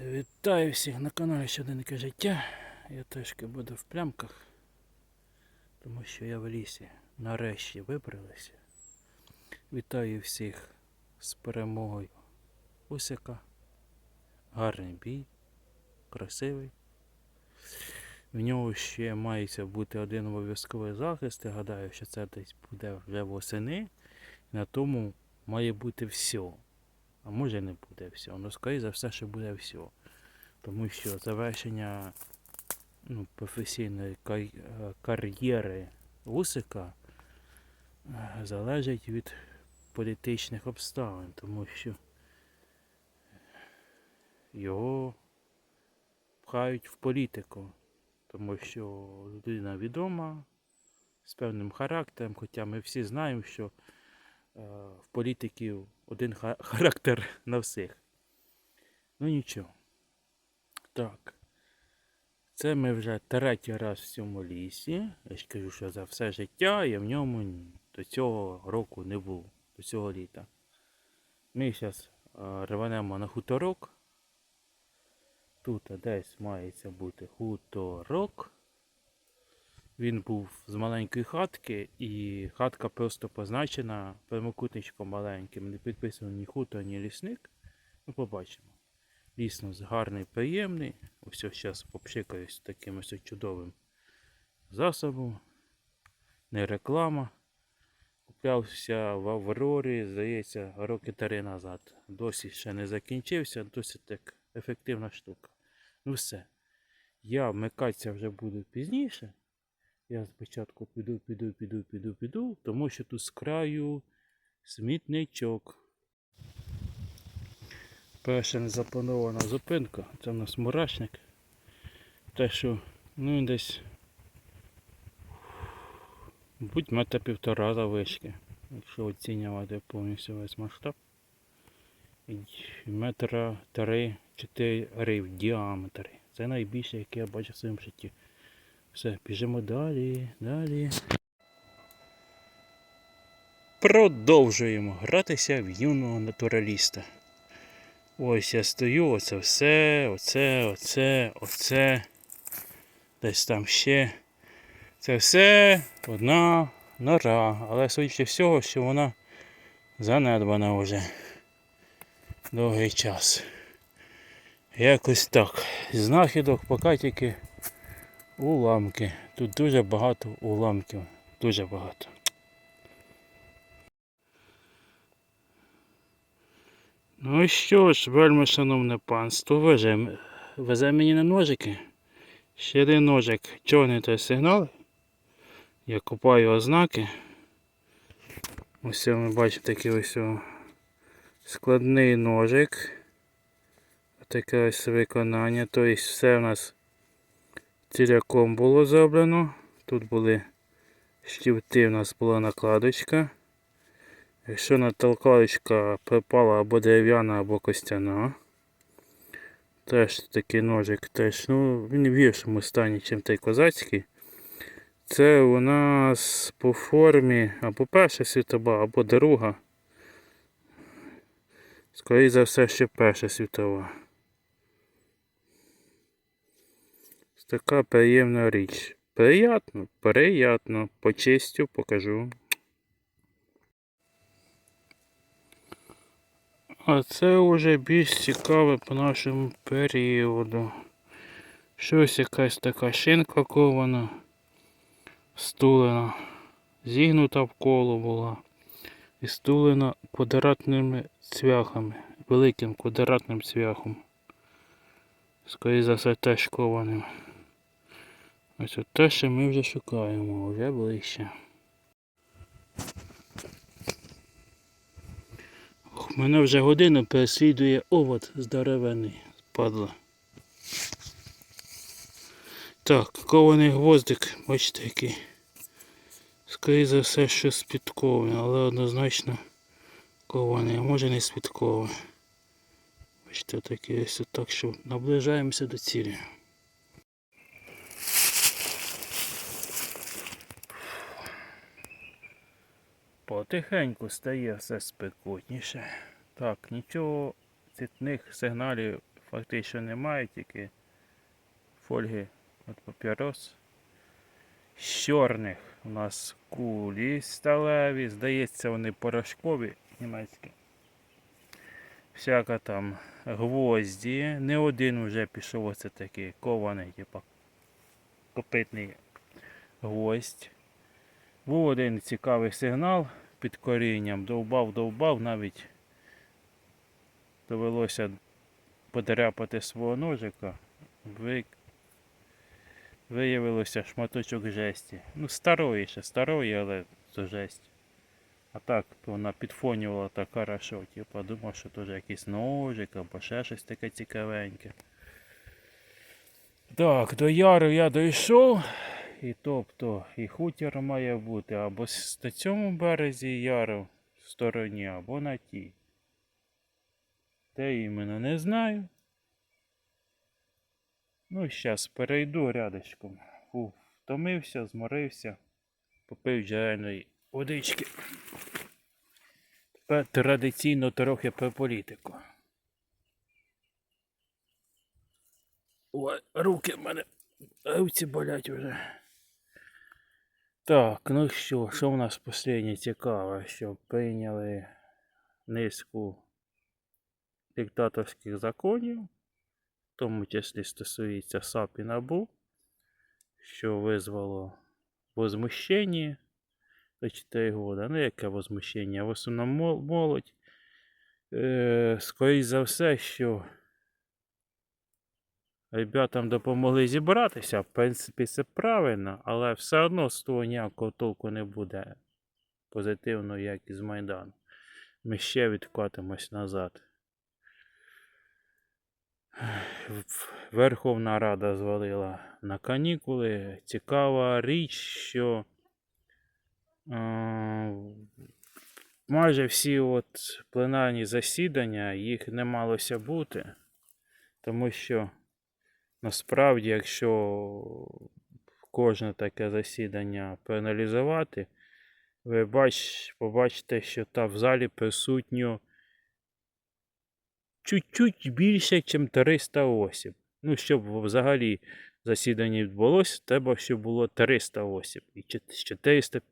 Вітаю всіх на каналі Щоденнике життя. Я трішки буду в плямках, тому що я в лісі нарешті вибрався. Вітаю всіх з перемогою Усика. Гарний бій, красивий. В нього ще мається бути один обов'язковий захист. Я гадаю, що це десь буде вже восени. На тому має бути все. А може не буде все. Ну, скоріше за все, що буде все. Тому що завершення ну, професійної кар- е, кар'єри Усика е, залежить від політичних обставин, тому що його пхають в політику, тому що людина відома з певним характером, хоча ми всі знаємо, що в політиків один характер на всіх. Ну нічого. Так. Це ми вже третій раз в цьому лісі. Я ж кажу, що за все життя я в ньому до цього року не був, до цього літа. Ми зараз рванемо на хуторок. Тут десь мається бути хуторок. Він був з маленької хатки, і хатка просто позначена прямокутничком маленьким. Не підписано ні хутор, ні лісник. Ну, побачимо. Ліс у нас гарний, приємний. Ось зараз попшикаюсь таким ось чудовим засобом. Не реклама. Куплявся в Аврорі, здається, роки три назад. Досі ще не закінчився, досить так ефективна штука. Ну все. Я вмикатися вже буду пізніше. Я спочатку піду, піду, піду, піду, піду, тому що тут з краю смітничок. Перша незапланована зупинка. Це в нас мурашник. Те, що ну десь будь метра півтора завишки, якщо оцінювати повністю весь масштаб. Метра три-чотири в діаметрі. Це найбільше, яке я бачив в своєму житті. Все, біжимо далі, далі. Продовжуємо гратися в юного натураліста. Ось я стою, оце все, оце, оце, оце. Десь там ще. Це все одна нора. Але судячи всього, що вона занедбана вже довгий час. Якось так. Знахідок поки тільки уламки. Тут дуже багато уламків. Дуже багато. Ну що ж, вельми шановне панство, везе, везе мені на ножики. Ще один ножик чорний той сигнал. Я купаю ознаки. Ось ми бачимо такий ось складний ножик. Таке ось виконання. Тобто все у нас ціляком було зроблено. Тут були штівти, у нас була накладочка. Якщо натолкалочка припала або дерев'яна, або костяна. Теж такий ножик теж, ну, він в гіршому стані, ніж той козацький. Це у нас по формі або перша світова, або друга. Скоріше за все, ще перша світова. Ось Така приємна річ. Приятно, приятно. Почистю покажу. А це вже більш цікаве по нашому періоду. Щось якась така шинка кована, стулена, зігнута в коло була і стулена квадратними цвяхами, великим квадратним цвяхом. Скоріше за все теж кованим. Ось от те, що ми вже шукаємо, вже ближче. Ох, Мене вже годину переслідує овод здоровений, падла. Так, кований гвоздик, бачите який. Скоріше за все, що з але однозначно кований, а може не з. Бачите, такий ось так, що наближаємося до цілі. Потихеньку стає все спекотніше. Так, нічого цітних сигналів фактично немає, тільки фольги від папірос. З чорних у нас кулі сталеві, здається, вони порошкові німецькі. Всяка там гвозді. Не один вже пішов оце такий кований, типа копитний гвоздь. Був один цікавий сигнал під корінням, довбав, довбав, навіть довелося подряпати свого ножика. Ви... Виявилося шматочок жесті. Ну, старої ще, старої, але то жесть. А так вона підфонювала так хорошо. Типа думав, що теж якийсь ножик або ще щось таке цікавеньке. Так, до яру я дійшов. І тобто і хутір має бути або на цьому березі яру в стороні, або на тій. Де іменно не знаю. Ну, зараз перейду рядочком. Фу, втомився, зморився, попив джерельної водички. Тепер традиційно трохи про політику. Ой, руки в мене руці болять вже. Так, ну що, що в нас останнє цікаве, що прийняли низку диктаторських законів, в тому числі стосується САП і НАБУ, що визвало возмущення за 4 года. Ну, яке возмущення? В основному молодь. Е, скоріш за все, що ребятам допомогли зібратися. В принципі, це правильно, але все одно з того ніякого толку не буде позитивно, як із Майдану. Ми ще відкотимось назад. Верховна Рада звалила на канікули. Цікава річ, що е, майже всі от пленарні засідання їх не малося бути, тому що насправді, якщо кожне таке засідання проаналізувати, ви бач, побачите, що там в залі присутньо чуть-чуть більше, ніж 300 осіб. Ну, щоб взагалі засідання відбулося, треба, щоб було 300 осіб. І 450.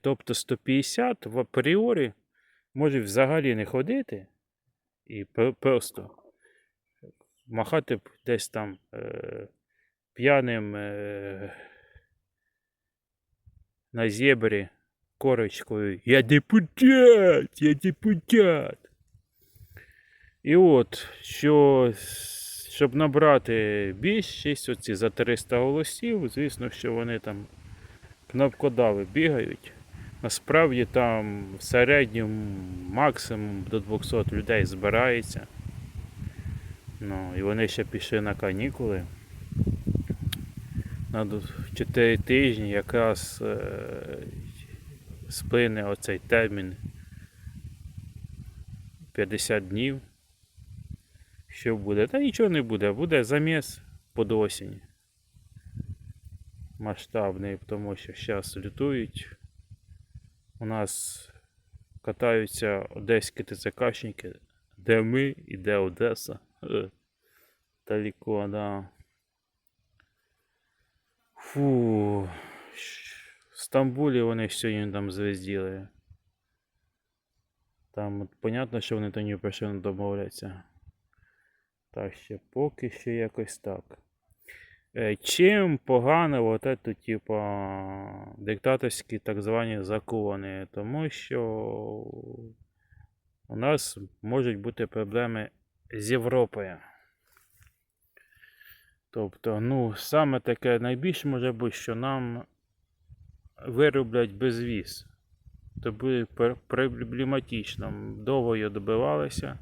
Тобто 150 в апріорі може взагалі не ходити і просто махати б десь там е, п'яним е, на зебрі корочкою. Я депутат! Я депутат! І от, що, щоб набрати більшість, оці за 300 голосів, звісно, що вони там кнопкодави бігають. Насправді там в середньому максимум до 200 людей збирається. Ну, і вони ще пішли на канікули. На 4 тижні якраз е, сплине оцей термін 50 днів. Що буде? Та нічого не буде, буде заміс під осінь. Масштабний, тому що зараз лютують. У нас катаються одеські ТЦКшники, де ми і де Одеса. Далеко, да. Фу. В Стамбулі вони сьогодні там звезділи. Там от понятно, що вони то ні про не домовляться. Так ще поки що якось так. Е, Чим погано от это, типа, диктаторські так звані закони? Тому що у нас можуть бути проблеми з Європою. Тобто, ну, саме таке найбільше може бути, що нам вироблять безвіз. Це буде проблематично. Довго його добивалися.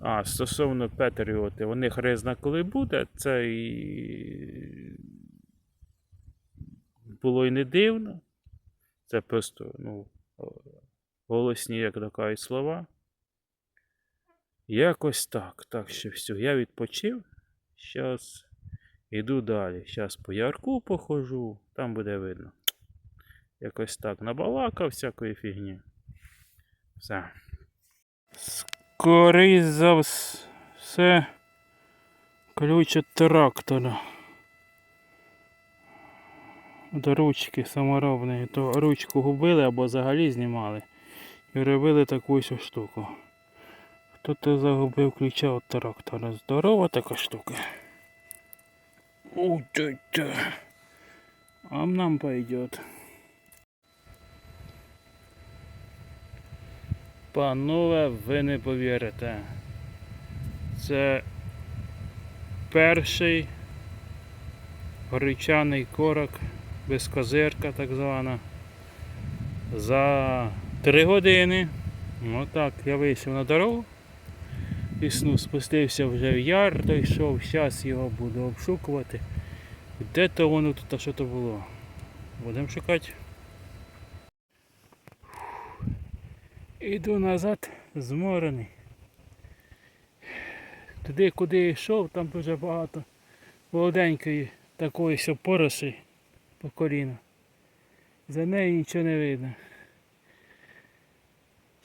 А, стосовно Петріоти, вони хрезна коли буде, це і було і не дивно. Це просто, ну, голосні, як то кажуть, слова. Якось так. Так що все, я відпочив. Зараз іду далі. Зараз по ярку похожу, там буде видно. Якось так набалакав всякої фігні. Все. Скоріше за все ключ від трактора. До ручки саморобної. То ручку губили або взагалі знімали. І робили таку ось штуку. Хто-то загубив ключа від трактора. Здорова така штука. Ты. А нам пойдет. Панове, ви не повірите. Це перший гречаний корок без козирка так звана. За три години. Отак я вийшов на дорогу. Пісну спустився вже в яр, дійшов, зараз його буду обшукувати. Де то воно тут, а що то було? Будемо шукати. Іду назад зморений. Туди, куди йшов, там дуже багато молоденької такої що пороші по коліна. За нею нічого не видно.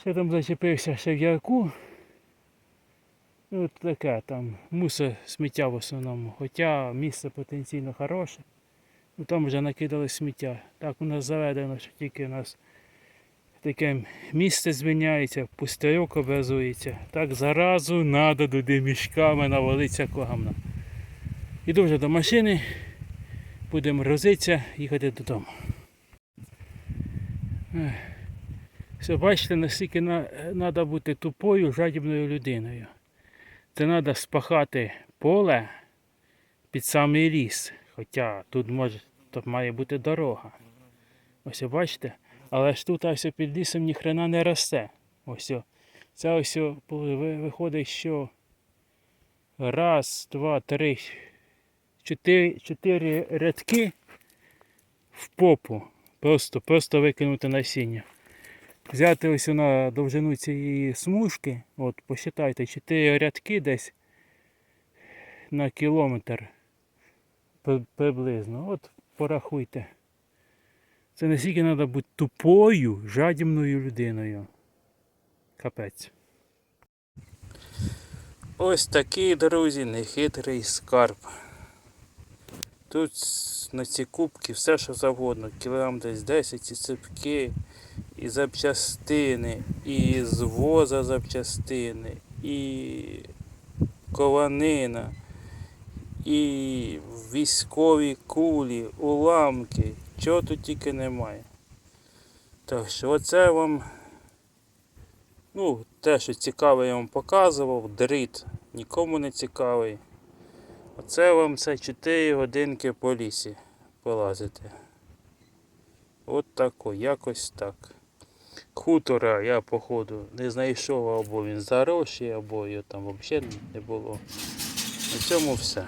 Ще там зачепився ще в ярку. Ну, таке там мусор сміття в основному. Хоча місце потенційно хороше. Ну там вже накидали сміття. Так у нас заведено, що тільки у нас таке місце звільняється, пустирьок образується. Так заразу треба туди мішками навалитися когамна. Іду вже до машини, будемо розитися, їхати додому. Все, бачите, наскільки треба бути тупою, жадібною людиною. Це треба спахати поле під самий ліс. Хоча тут може, тут має бути дорога. Ось бачите? Але ж тут ось під лісом ніхрена не росте. Ось. Це ось виходить, що раз, два, три, чотири, чотири рядки в попу. Просто, просто викинути насіння. Взяти ось на довжину цієї смужки, от посчитайте, 4 рядки десь на кілометр приблизно. От порахуйте. Це настільки треба бути тупою, жадібною людиною. Капець. Ось такий, друзі, нехитрий скарб. Тут на ці кубки все, що завгодно. Кілограм десь 10 і ципки, і запчастини, і з воза запчастини, і кованина, і військові кулі, уламки. Чого тут тільки немає. Так що оце вам. Ну, те, що цікаве, я вам показував, дріт нікому не цікавий. Оце вам це 4 годинки по лісі полазити. От тако, якось так. Хутора я, походу, не знайшов, або він заросший, або його там взагалі не було. На цьому все.